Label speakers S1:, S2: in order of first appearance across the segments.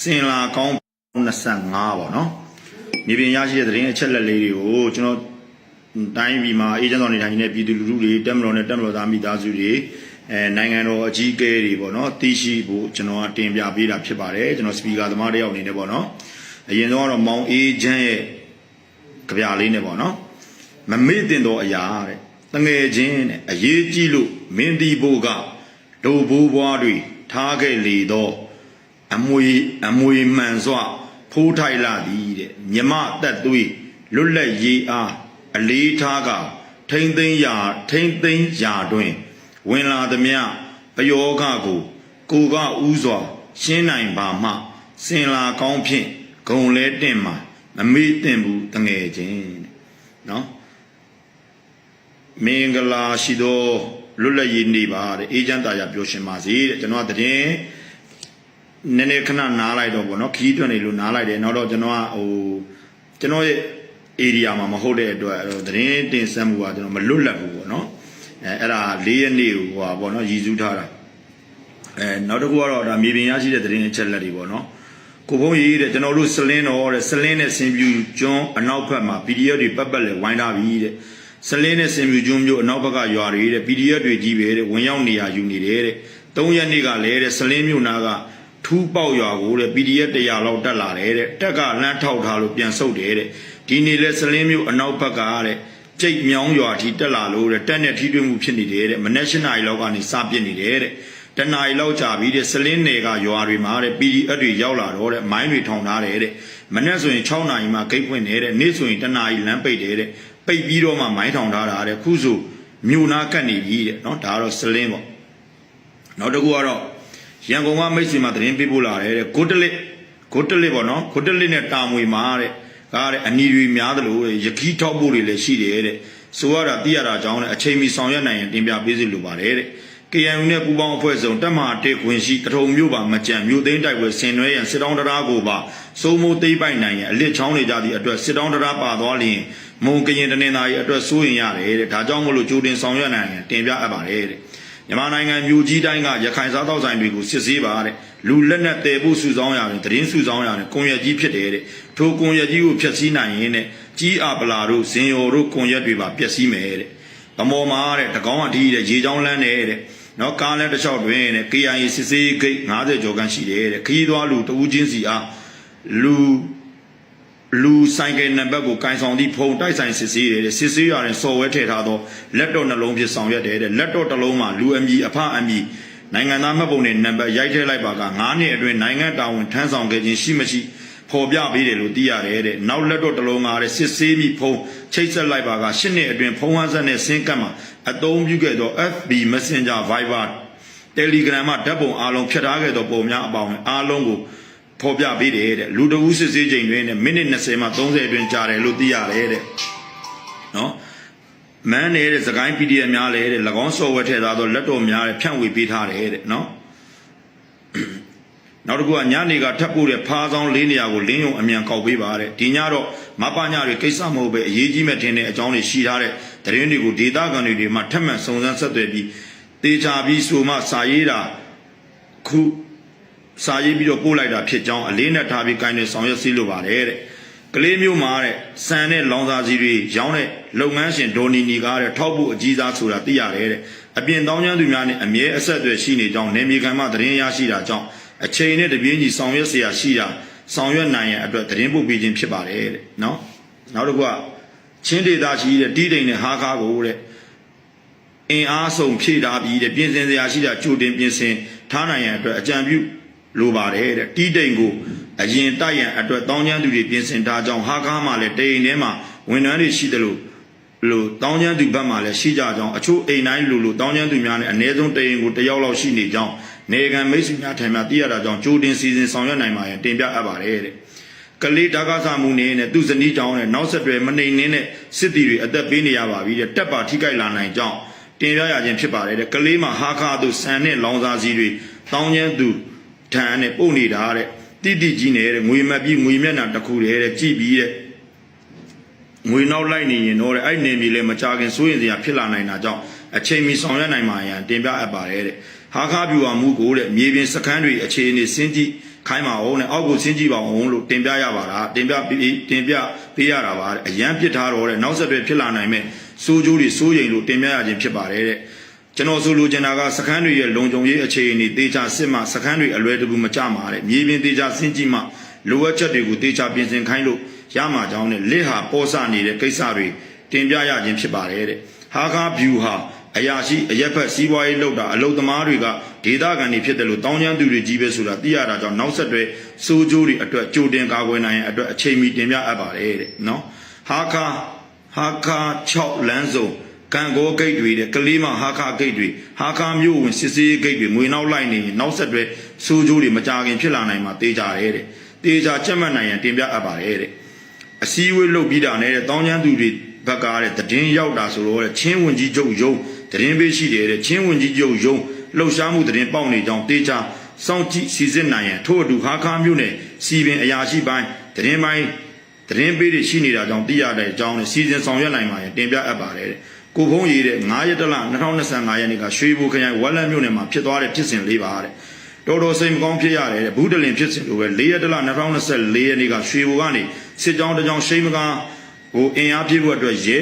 S1: စင်လာကောင်း25ပေါ့နော်မြေပြင်ရရှိတဲ့သတင်းအချက်လက်လေးတွေကိုကျွန်တော်တိုင်းပြည်မှာအေဂျင့်တော်နေထိုင်နေတဲ့ပြည်သူလူထုတွေတက်မတော်နဲ့တက်မတော်သားမိသားစုတွေအဲနိုင်ငံတော်အကြီးအကဲတွေပေါ့နော်သိရှိဖို့ကျွန်တော်ကတင်ပြပေးတာဖြစ်ပါတယ်ကျွန်တော်စပီကာသမားတစ်ယောက်အနေနဲ့ပေါ့နော်အရင်ဆုံးကတော့မောင်အေဂျင့်ရဲ့ကြပြလေးနဲ့ပေါ့နော်မမေ့တင်တော့အရာတဲ့တငယ်ချင်းနဲ့အရေးကြီးလို့မင်းတီဖို့ကဒိုဘိုးဘွားတွေထားခဲ့လေတော့ အမွေအမွေမှန်စွာဖိုးထိုက်လာသည်တဲ့မြမတက်သွေးလွတ်လပ်ရေးအားအလေးထားကထိမ့်သိမ်းရာထိမ့်သိမ်းရာတွင် ဝင်လာသည်မြပယောဂကို ကိုကဥစွာ ရှင်းနိုင်ပါမှစင်လာကောင်းဖြင့်ဂုံလဲတင့်မှာမမေ့တင်ဘူးတငယ်ချင်းတဲ့နော်မင်္ဂလာရှိသောလွတ်လပ်ရေးနေ့ပါတဲ့အေဂျင့်တာရပြောရှင်ပါစေတဲ့ကျွန်တော်ကတည်းက နည်းနည်းခဏနားလိုက်တော့ဗောနော်ခီးတွက်နေလို့နားလိုက်တယ်နောက်တော့ကျွန်တော်ကဟိုကျွန်တော်ရဲ့ area မှာမဟုတ်တဲ့အတွက်အဲ့တော့သတင်းတင်ဆက်မှုကကျွန်တော်မလွတ်လပ်ဘူးဗောနော်အဲအဲ့ဒါ၄ရက်နေ့ဟိုဟာဗောနော်ရည်စူးထားတာအဲနောက်တစ်ခုကတော့ဒါမြေပြင်ရရှိတဲ့သတင်းအချက်လက်တွေဗောနော်ကိုဖုံးရေးတဲ့ကျွန်တော်တို့စလင်းတော်တဲ့စလင်းနဲ့စင်ပြူကျွန်းအနောက်ဘက်မှာ PDF တွေပတ်ပတ်လဲဝိုင်းထားပြီတဲ့စလင်းနဲ့စင်ပြူကျွန်းမျိုးအနောက်ဘက်ကရွာတွေတဲ့ PDF တွေကြီးပဲတဲ့ဝင်ရောက်နေရယူနေတယ်တဲ့၃ရက်နေ့ကလည်းတဲ့စလင်းမျိုးနာက ထူးပေါက်ရွာကိုတဲ့ PDF 100လောက်တက်လာတယ်တဲ့တက်ကလမ်းထောက်ထားလို့ပြန်ဆုတ်တယ်တဲ့ဒီနေ့လဲစလင်းမျိုးအနောက်ဘက်ကတဲ့ကြိတ်မြောင်းရွာထိတက်လာလို့တဲ့တက်နဲ့ထိတွေ့မှုဖြစ်နေတယ်တဲ့မနက်၈နာရီလောက်ကနေစပြစ်နေတယ်တဲ့တနာရီလောက်ကြာပြီးတဲ့စလင်းနယ်ကရွာတွေမှာတဲ့ PDF တွေရောက်လာတော့တဲ့မိုင်းတွေထောင်ထားတယ်တဲ့မနက်ဆိုရင်6နာရီမှဂိတ်ဖွင့်တယ်တဲ့နေ့ဆိုရင်တနာရီလမ်းပိတ်တယ်တဲ့ပိတ်ပြီးတော့မှမိုင်းထောင်ထားတာတဲ့ခုဆိုမြို့နာကတ်နေပြီတဲ့နော်ဒါကတော့စလင်းပေါ့နောက်တစ်ခုကတော့ ရန်ကုန်ကမိတ်ဆွေမှာသတင်းပေးပို့လာတယ်တဲ့ဂုတ်တလစ်ဂုတ်တလစ်ပေါ့နော်ဂုတ်တလစ်နဲ့တာမွေမှာတဲ့ကားတဲ့အနီတွေများသလိုတဲ့ယခီးထောက်ဖို့တွေလည်းရှိတယ်တဲ့ဆိုရတာသိရတာကြောင့်လည်းအချိန်မီဆောင်ရွက်နိုင်ရင်တင်ပြပေးစီလိုပါတယ်တဲ့ KNU နဲ့ပူးပေါင်းအဖွဲ့စုံတက်မဟာတေခွင်ရှိတထုံမြို့ပါမကြံမြို့သိမ်းတိုက်ပွဲဆင်နွှဲရန်စစ်တောင်းတရားကိုပါစိုးမိုးသိမ့်ပိုက်နိုင်ရန်အလစ်ချောင်းနေကြသည့်အတွက်စစ်တောင်းတရားပါသွားလျင်မုံကရင်တနင်္သာရီအတွက်စိုးရင်ရတယ်တဲ့ဒါကြောင့်မလို့ကြိုတင်ဆောင်ရွက်နိုင်ရန်တင်ပြအပ်ပါတယ်တဲ့ မြန်မာနိုင်ငံမြို့ကြီးတိုင်းကရခိုင်စားတောက်ဆိုင်တွေကိုစစ်ဆေးပါတဲ့လူလက်နက်တည်ဖို့စုဆောင်းရတယ်သတင်းစုဆောင်းရတယ်ကွန်ရက်ကြီးဖြစ်တယ်တဲ့ထိုကွန်ရက်ကြီးကိုဖျက်ဆီးနိုင်ရင်တဲ့ကြီးအပလာတို့ဇင်ယော်တို့ကွန်ရက်တွေပါပျက်စီးမယ်တဲ့ဗမော်မာတဲ့တကောင်းအထီးတဲ့ရေချောင်းလန်းတဲ့တဲ့နော်ကားလမ်းတစ်လျှောက်တွင်တဲ့ KIA စစ်ဆေးဂိတ်90ကျော်ခန့်ရှိတယ်တဲ့ခရီးသွားလူတဦးချင်းစီအားလူ လူဆိုင်ကယ်နံပါတ်ကိုကင်ဆောင်သည့်ဖုန်းတိုက်ဆိုင်စစ်ဆေးတယ်တဲ့စစ်ဆေးရတဲ့စော်ဝဲထည့်ထားသောလက်တော့နှလုံးဖြစ်ဆောင်ရွက်တယ်တဲ့လက်တော့တစ်လုံးမှာလူအမည်အဖအမည်နိုင်ငံသားမှတ်ပုံနဲ့နံပါတ်ရိုက်ထည့်လိုက်ပါက9နှစ်အတွင်းနိုင်ငံတာဝန်ထမ်းဆောင်ခဲ့ခြင်းရှိမရှိဖော်ပြပေးတယ်လို့သိရတယ်တဲ့နောက်လက်တော့တစ်လုံးကတဲ့စစ်ဆေးမိဖုန်းချိတ်ဆက်လိုက်ပါက10နှစ်အတွင်းဖုန်းဝမ်းဆက်နဲ့ဆင်းကပ်မှာအသုံးပြုခဲ့သော FB Messenger Viber Telegram မှာဓာတ်ပုံအားလုံးဖြတ်ထားခဲ့သောပုံများအပေါင်းအားလုံးကို ဖော်ပြပေးတယ်တဲ့လူတဝူးစစ်ဆေးချိန်တွင်တဲ့မိနစ်20မှ30အတွင်းကြာတယ်လို့သိရတယ်တဲ့နော်မန်းနေတဲ့သခိုင်း PDF များလဲတဲ့၎င်း software ထည့်ထားသောလက်တော်များတဲ့ဖြန့်ဝေပေးထားတယ်တဲ့နော်နောက်တစ်ခုကညနေကထပ်ပို့တဲ့ဖားဆောင်လေးနေရာကိုလင်းယုံအမြန်ကောက်ပေးပါတဲ့ဒီညတော့မပညာတွေကိစ္စမဟုတ်ပဲအရေးကြီးမဲ့ထင်တဲ့အကြောင်းတွေရှိထားတဲ့သတင်းတွေကိုဒေတာကန်တွေမှာထပ်မံစုံစမ်းဆက်သွယ်ပြီးတေချာပြီးဆိုမှစာရေးတာခု စာရေးပြီးတော့ပို့လိုက်တာဖြစ်ကြောင်းအလေးနဲ့ထားပြီးကိုင်းနေဆောင်ရွက်စီးလိုပါတယ်တဲ့ကလေးမျိုးမှာတဲ့စံနဲ့လောင်စာစီတွေရောင်းတဲ့လုပ်ငန်းရှင်ဒေါ်နီနီကားတဲ့ထောက်ဖို့အကြီးစားဆိုတာသိရတယ်တဲ့အပြင်တောင်းကျမ်းသူများနဲ့အမြဲအဆက်အသွယ်ရှိနေကြောင်းနေမြေကံမှသတင်းရရှိတာကြောင့်အချိန်နဲ့တပြေးညီဆောင်ရွက်เสียရှိတာဆောင်ရွက်နိုင်ရန်အတွက်သတင်းပို့ပေးခြင်းဖြစ်ပါတယ်တဲ့နော်နောက်တစ်ခုကချင်းဒေတာရှိတဲ့တီးတိန်နဲ့ဟာကားကိုတဲ့အင်အားဆုံးဖြည့်ထားပြီးတဲ့ပြင်ဆင်စရာရှိတာကြိုတင်ပြင်ဆင်ထားနိုင်ရန်အတွက်အကြံပြု လိုပါတယ်တဲ့တီးတိန်ကိုအရင်တိုက်ရန်အတွက်တောင်းကျမ်းသူတွေပြင်ဆင်ထားကြောင်းဟာကားမှလည်းတိန်ထဲမှာဝန်ထမ်းတွေရှိတယ်လို့လို့တောင်းကျမ်းသူဘက်မှလည်းရှိကြကြောင်းအချို့အိမ်တိုင်းလူလူတောင်းကျမ်းသူများနဲ့အ ਨੇ ဆုံးတိန်ကိုတယောက်လောက်ရှိနေကြောင်းနေကံမိတ်ဆွေများထံမှသိရတာကြောင့်ကြိုတင်စီစဉ်ဆောင်ရွက်နိုင်ပါရင်တင်ပြအပ်ပါတယ်တဲ့ကလေးဓာကစားမှုနေနဲ့သူဇနီးတောင်းနဲ့နောက်ဆက်တွဲမနှိမ်နှင်းတဲ့စစ်တီတွေအသက်ပေးနေရပါပြီတဲ့တက်ပါထိကြိုက်လာနိုင်ကြောင်းတင်ပြရခြင်းဖြစ်ပါတယ်တဲ့ကလေးမှာဟာခါသူဆန်နဲ့လောင်စာစီတွေတောင်းကျန်းသူ ထန်နဲ့ပုတ်နေတာတဲ့တိတိကြီးနေတဲ့ငွေမက်ပြီးငွေမျက်နှာတစ်ခုတည်းတဲ့ကြည်ပြီးတဲ့ငွေနောက်လိုက်နေရင်တော့တဲ့အဲ့နေမြေလည်းမကြခင်စိုးရင်စရာဖြစ်လာနိုင်တာကြောင့်အချိန်မီဆောင်ရွက်နိုင်မှာရန်တင်ပြအပ်ပါတယ်တဲ့ဟာခါပြူဟာမူကိုတဲ့မြေပြင်စခန်းတွေအခြေအနေစင်းကြည့်ခိုင်းပါအောင်နဲ့အောက်ကိုဆင်းကြည့်ပါအောင်လို့တင်ပြရပါလားတင်ပြပြီးတင်ပြပေးရတာပါတဲ့အရန်ပစ်ထားတော့တဲ့နောက်ဆက်တွဲဖြစ်လာနိုင်မဲ့စိုးကျိုးတွေစိုးရိမ်လို့တင်ပြရခြင်းဖြစ်ပါတယ်တဲ့ ကျွန်တော်ဆိုလိုချင်တာကစခန်းတွေရဲ့လုံခြုံရေးအခြေအနေတေချာစစ်မှစခန်းတွေအလွယ်တကူမကြမှာတဲ့မြေပြင်တေချာဆင်းကြည့်မှလိုအပ်ချက်တွေကိုတေချာပြင်ဆင်ခိုင်းလို့ရမှာကြောင်းနဲ့လက်ဟာပေါ်ဆနေတဲ့ကိစ္စတွေတင်ပြရခြင်းဖြစ်ပါတယ်တဲ့ဟာကား view ဟာအရာရှိအရက်ဖက်စီးပွားရေးလုပ်တာအလုပ်သမားတွေကဒေသခံတွေဖြစ်တယ်လို့တောင်းကျမ်းသူတွေကြီးပဲဆိုတာသိရတာကြောင့်နောက်ဆက်တွဲစိုးကျိုးတွေအတွက်ကြိုတင်ကာကွယ်နိုင်ရန်အတွက်အချိန်မီတင်ပြအပ်ပါတယ်တဲ့နော်ဟာကာဟာကာ6လမ်းစုံ ကံကောဂိတ်တွေတဲ့ကလေးမဟာကာဂိတ်တွေဟာကာမြို့ဝင်စစ်စေးဂိတ်တွေငွေနောက်လိုက်နေရင်နောက်ဆက်တွဲစိုးကျိုးတွေမကြခင်ဖြစ်လာနိုင်မှာတေးကြတယ်တဲ့တေးကြချက်မှတ်နိုင်ရန်တင်ပြအပ်ပါတယ်တဲ့အစည်းအဝေးလုပ်ပြီးတာနဲ့တဲ့တောင်းကျမ်းသူတွေဘက်ကတဲ့တည်င်းရောက်တာဆိုတော့တဲ့ချင်းဝင်ကြီးကျုပ်ယုံတရင်ပေးရှိတယ်တဲ့ချင်းဝင်ကြီးကျုပ်ယုံလှုပ်ရှားမှုတရင်ပေါက်နေကြောင်းတေချာစောင့်ကြည့်စီစစ်နိုင်ရန်ထို့အတူဟာခါမျိုးနဲ့စီပင်အရာရှိပိုင်းတရင်ပိုင်းတရင်ပေးတွေရှိနေတာကြောင့်သိရတဲ့အကြောင်းနဲ့စီစဉ်ဆောင်ရွက်နိုင်ပါရင်တင်ပြအပ်ပါတယ်တဲ့ ကိုဖုံးရေးတဲ့9ရက်တလ2025ရက်နေ့ကရွှေဘိုခရိုင်ဝက်လက်မြို့နယ်မှာဖြစ်သွားတဲ့ဖြစ်စဉ်လေးပါတဲ့တော်တော်စိတ်မကောင်းဖြစ်ရတယ်တဲ့ဘူးတလင်ဖြစ်စဉ်လိုပဲ4ရက်တလ2024ရက်နေ့ကရွှေဘိုကနေစစ်ကြောင်းတစ်ကြောင်းရှိမကားဟိုအင်အားပြည့်ဖို့အတွက်ရဲ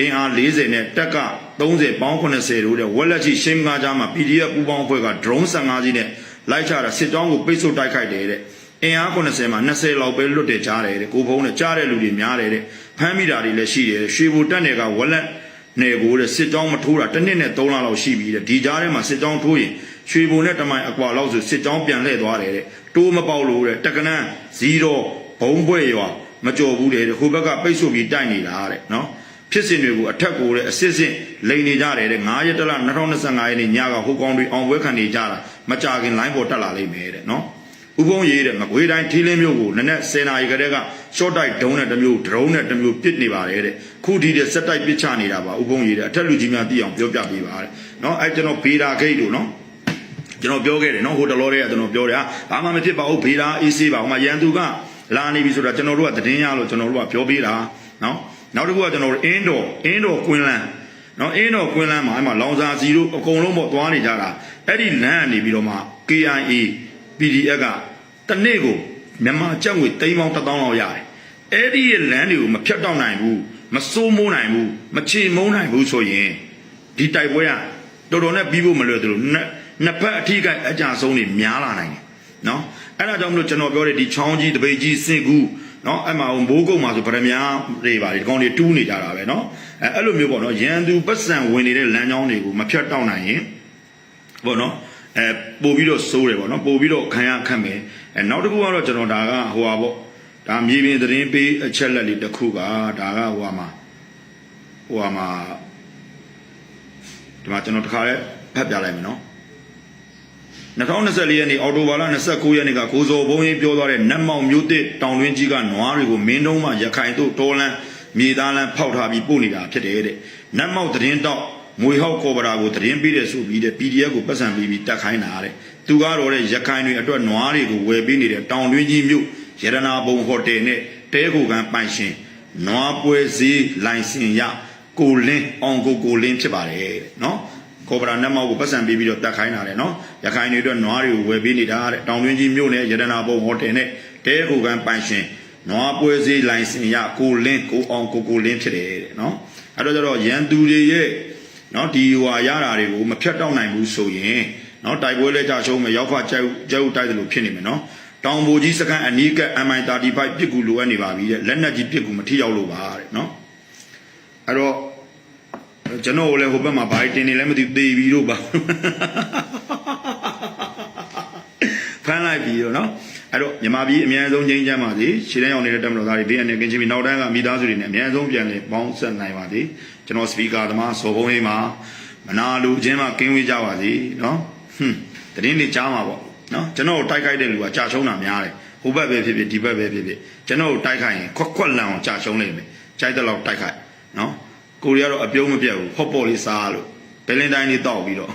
S1: အင်အား40နဲ့တက်က30ပေါင်း80တို့တဲ့ဝက်လက်ချီရှင်းကားကြားမှာ PDF ပူပေါင်းအဖွဲ့က drone 15စီးနဲ့လိုက်ချတာစစ်ကြောင်းကိုပိတ်ဆို့တိုက်ခိုက်တယ်တဲ့အင်အား80မှာ20လောက်ပဲလွတ်တယ်ကြားတယ်တဲ့ကိုဖုံးနဲ့ကြားတဲ့လူတွေများတယ်တဲ့ဖမ်းမိတာတွေလည်းရှိတယ်ရွှေဘူတက်နယ်ကဝက်လက် နယ်ကိုတဲ့စစ်ကြောင်းမထိုးတာတစ်နှစ်နဲ့3လလောက်ရှိပြီတဲ့ဒီကြားထဲမှာစစ်ကြောင်းထိုးရင်ရွှေဘူနဲ့တမိုင်အကွာလောက်ဆိုစစ်ကြောင်းပြန်လှည့်သွားတယ်တဲ့တိုးမပေါက်လို့တဲ့တက္ကနန်း0ဘုံဘွဲ့ရွာမကြော်ဘူးတဲ့ဟိုဘက်ကပိတ်ဆို့ပြီးတိုက်နေတာတဲ့နော်ဖြစ်စဉ်တွေကိုအထက်ကိုတဲ့အစစ်စစ်လိန်နေကြတယ်တဲ့9ရက်တလ2025ရက်နေ့ညကဟိုကောင်တွေအောင်ပွဲခံနေကြတာမကြခင်လိုင်းပေါ်တက်လာလိမ့်မယ်တဲ့နော် ဥပုံရေးတဲ့မကွေးတိုင်းထီးလင်းမြို့ကိုနနက်10နာရီကတည်းကရှော့တိုက်ဒုံးနဲ့တစ်မျိုးဒရုန်းနဲ့တစ်မျိုးပစ်နေပါတယ်တဲ့ခုဒီတဲ့စက်တိုက်ပစ်ချနေတာပါဥပုံရေးတဲ့အထက်လူကြီးများသိအောင်ပြောပြပေးပါတဲ့နော်အဲကျွန်တော်ဗေဒါဂိတ်တို့နော်ကျွန်တော်ပြောခဲ့တယ်နော်ဟိုတလောတွေကကျွန်တော်ပြောတယ်ဟာဘာမှမဖြစ်ပါဘူးဗေဒါအေးဆေးပါဟိုမှာရန်သူကလာနေပြီဆိုတာကျွန်တော်တို့ကသတင်းရလို့ကျွန်တော်တို့ကပြောပေးတာနော်နောက်တစ်ခုကကျွန်တော်တို့အင်းတော်အင်းတော်ကွင်းလန်းနော်အင်းတော်ကွင်းလန်းမှာအဲ့မှာလောင်စာစီတို့အကုန်လုံးပေါ့သွားနေကြတာအဲ့ဒီလမ်းကနေပြီးတော့မှ KIA PDF ကတနေ့ကိုမြန်မာကျပ်ငွေသိန်းပေါင်း1000လောက်ရတယ်အဲ့ဒီရဲ့လမ်းတွေကိုမဖြတ်တော့နိုင်ဘူးမစိုးမိုးနိုင်ဘူးမချေမုန်းနိုင်ဘူးဆိုရင်ဒီတိုက်ပွဲကတော်တော်နဲ့ပြီးဖို့မလွယ်သလိုနှစ်နှစ်ဖက်အထိကအကြဆုံးတွေများလာနိုင်တယ်နော်အဲ့ဒါကြောင့်မလို့ကျွန်တော်ပြောတဲ့ဒီချောင်းကြီးတပိတ်ကြီးစင်ကူနော်အဲ့မှာဘိုးကုတ်မှာဆိုဗရမ ्या တွေပါဒီကောင်တွေတူးနေကြတာပဲနော်အဲ့အဲ့လိုမျိုးပေါ့နော်ရန်သူပတ်စံဝင်နေတဲ့လမ်းကြောင်းတွေကိုမဖြတ်တောက်နိုင်ရင်ပေါ့နော် အဲပို့ပြီးတော့စိုးတယ်ပေါ့နော်ပို့ပြီးတော့ခံရခတ်မယ်အဲနောက်တစ်ခုကတော့ကျွန်တော်ဒါကဟိုပါပေါ့ဒါမြေပြင်သတင်းပေးအချက်လက်လေးတစ်ခုကဒါကဟိုပါမှာဟိုပါမှာဒီမှာကျွန်တော်တစ်ခါလေးဖတ်ပြလိုက်မယ်နော်2024ရက်နေ့အော်တိုဘာလ29ရက်နေ့ကကိုဇော်ဘုံရင်ပြောသွားတဲ့နတ်မောင်မျိုးတစ်တောင်တွင်းကြီးကနွားတွေကိုမင်းတုံးမှရခိုင်တို့တောလန်းမြေသားလန်းဖောက်ထားပြီးပို့နေတာဖြစ်တယ်တဲ့နတ်မောင်သတင်းတော့ မွေဟောက်ကော်ပရာကိုသတင်းပေးတယ်ဆိုပြီးတဲ့ PDF ကိုပတ်စံပြီးပြီးတက်ခိုင်းတာတဲ့သူကတော့တဲ့ရခိုင်တွေအတွက်နွားတွေကိုဝယ်ပေးနေတဲ့တောင်တွင်းကြီးမြို့ရတနာဘုံဟိုတယ်နဲ့တဲကိုကန်ပိုင်ရှင်နွားပွဲစည်းလိုင်စင်ရကိုလင်းအောင်ကိုကိုလင်းဖြစ်ပါတယ်တဲ့နော်ကော်ပရာနတ်မောက်ကိုပတ်စံပေးပြီးတော့တက်ခိုင်းတာတယ်နော်ရခိုင်တွေအတွက်နွားတွေကိုဝယ်ပေးနေတာတဲ့တောင်တွင်းကြီးမြို့နယ်ရတနာဘုံဟိုတယ်နဲ့တဲကိုကန်ပိုင်ရှင်နွားပွဲစည်းလိုင်စင်ရကိုလင်းကိုအောင်ကိုကိုလင်းဖြစ်တယ်တဲ့နော်အဲ့တော့ကျတော့ရန်သူတွေရဲ့ နော်ဒီဟွာရတာတွေကိုမဖြတ်တောက်နိုင်ဘူးဆိုရင်နော်တိုက်ပွဲလဲကြရှုံးမယ်ရောက်ဖကျဲကျဲတိုက်တယ်လို့ဖြစ်နေမယ်နော်တောင်ပိုကြီးစကန်အနီးက MI35 ပြစ်ကူလိုအပ်နေပါပြီတဲ့လက်နက်ကြီးပြစ်ကူမထိရောက်လို့ပါတဲ့နော်အဲ့တော့ကျွန်တော်လည်းဟိုဘက်မှာဘာတင်နေလဲမသိသေးပြီတော့ပါဖမ်းလိုက်ပြီတော့နော်အဲ့တော့မြမပြည်အများဆုံးငြိမ်းချမ်းပါစေရှင်းတဲ့အောင်နေတဲ့တက်မတော်သားတွေဘေးအနေကင်းချင်းပြီးနောက်တန်းကမိသားစုတွေနဲ့အများဆုံးပြန်လည်ပေါင်းဆက်နိုင်ပါစေ ကျွန်တော်စပီကာသမားစော်ဘုံလေးမှာမနာလူချင်းမှကင်းဝေးကြပါစေနော်ဟွန်းတရင်လေးကြားမှာပေါ့နော်ကျွန်တော်တိုက်ခိုက်တဲ့လူကကြာရှုံးတာများတယ်ဟိုဘက်ပဲဖြစ်ဖြစ်ဒီဘက်ပဲဖြစ်ဖြစ်ကျွန်တော်တိုက်ခိုက်ရင်ခွက်ခွက်လန်အောင်ကြာရှုံးနေမယ်ကြိုက်တဲ့လောက်တိုက်ခိုက်နော်ကိုရီးယားတော့အပြုံးမပြတ်ဘူးဟော့ပေါ်လေးစားလို့ဘယ်လင်တိုင်းလေးတောက်ပြီးတော့